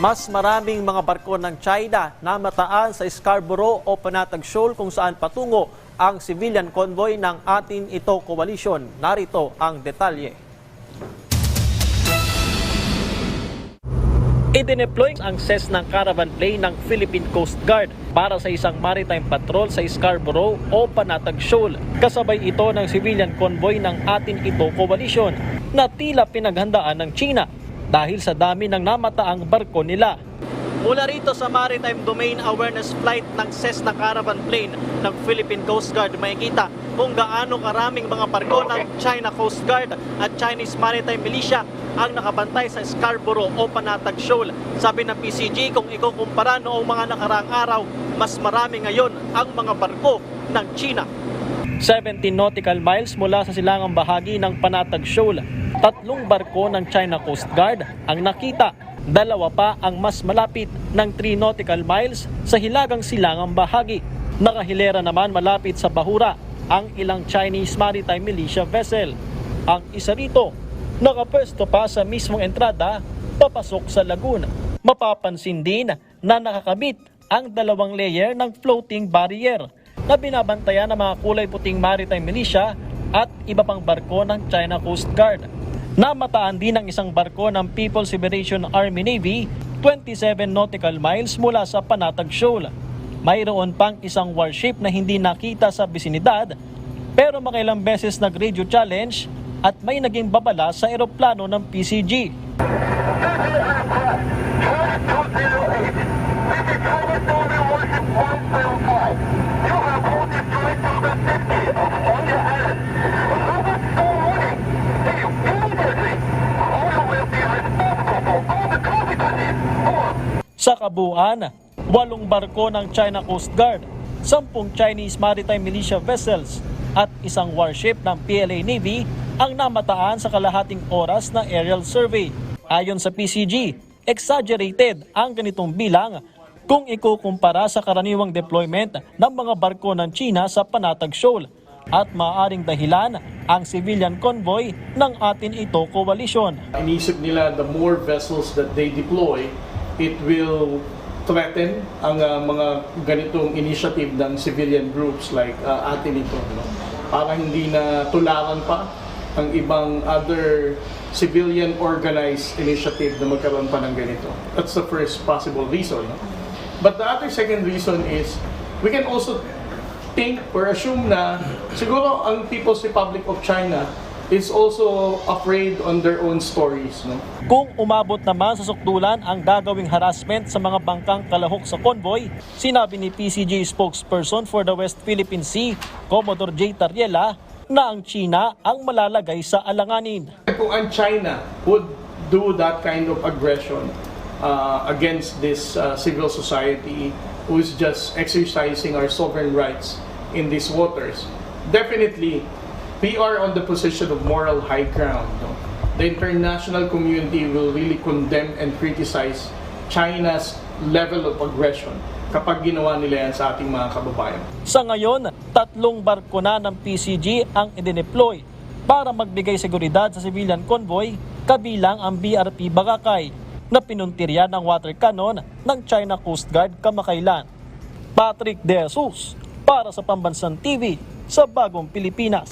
Mas maraming mga barko ng China na mataan sa Scarborough o Panatag Shoal kung saan patungo ang civilian convoy ng atin ito coalition. Narito ang detalye. Idineploy ang CES ng caravan plane ng Philippine Coast Guard para sa isang maritime patrol sa Scarborough o Panatag Shoal. Kasabay ito ng civilian convoy ng atin ito coalition na tila pinaghandaan ng China dahil sa dami ng namataang barko nila. Mula rito sa Maritime Domain Awareness Flight ng CES na caravan plane ng Philippine Coast Guard, makikita kung gaano karaming mga barko ng China Coast Guard at Chinese Maritime Militia ang nakabantay sa Scarborough o Panatag Shoal. Sabi ng PCG, kung ikukumpara noong mga nakaraang araw, mas marami ngayon ang mga barko ng China. 17 nautical miles mula sa silangang bahagi ng Panatag Shoal. Tatlong barko ng China Coast Guard ang nakita. Dalawa pa ang mas malapit ng 3 nautical miles sa hilagang silangang bahagi. Nakahilera naman malapit sa Bahura ang ilang Chinese Maritime Militia vessel. Ang isa rito, nakapwesto pa sa mismong entrada papasok sa lagoon. Mapapansin din na nakakabit ang dalawang layer ng floating barrier na binabantayan ng mga kulay puting maritime militia at iba pang barko ng China Coast Guard. Namataan din ang isang barko ng People's Liberation Army Navy 27 nautical miles mula sa Panatag Shoal. Mayroon pang isang warship na hindi nakita sa bisinidad pero makailang beses nag-radio challenge at may naging babala sa eroplano ng PCG. Sa kabuuan, walong barko ng China Coast Guard, sampung Chinese Maritime Militia vessels at isang warship ng PLA Navy ang namataan sa kalahating oras na aerial survey. Ayon sa PCG, exaggerated ang ganitong bilang kung ikukumpara sa karaniwang deployment ng mga barko ng China sa Panatag Shoal at maaring dahilan ang civilian convoy ng atin ito coalition. Inisip nila the more vessels that they deploy, it will threaten ang uh, mga ganitong initiative ng civilian groups like uh, atin ito. No? Para hindi na tularan pa ang ibang other civilian organized initiative na magkaroon pa ng ganito. That's the first possible reason. No? But the other second reason is we can also think or assume na siguro ang People's Republic of China is also afraid on their own stories. No? Kung umabot naman sa sukdulan ang gagawing harassment sa mga bangkang kalahok sa convoy, sinabi ni PCG spokesperson for the West Philippine Sea, Commodore J. Tariela, na ang China ang malalagay sa alanganin. Kung ang China would do that kind of aggression uh, against this uh, civil society who is just exercising our sovereign rights in these waters, definitely are on the position of moral high ground. The international community will really condemn and criticize China's level of aggression kapag ginawa nila yan sa ating mga kababayan. Sa ngayon, tatlong barko na ng PCG ang idineploy para magbigay seguridad sa civilian convoy kabilang ang BRP Bagakay na pinuntirya ng water cannon ng China Coast Guard kamakailan. Patrick De Jesus para sa Pambansang TV sa Bagong Pilipinas.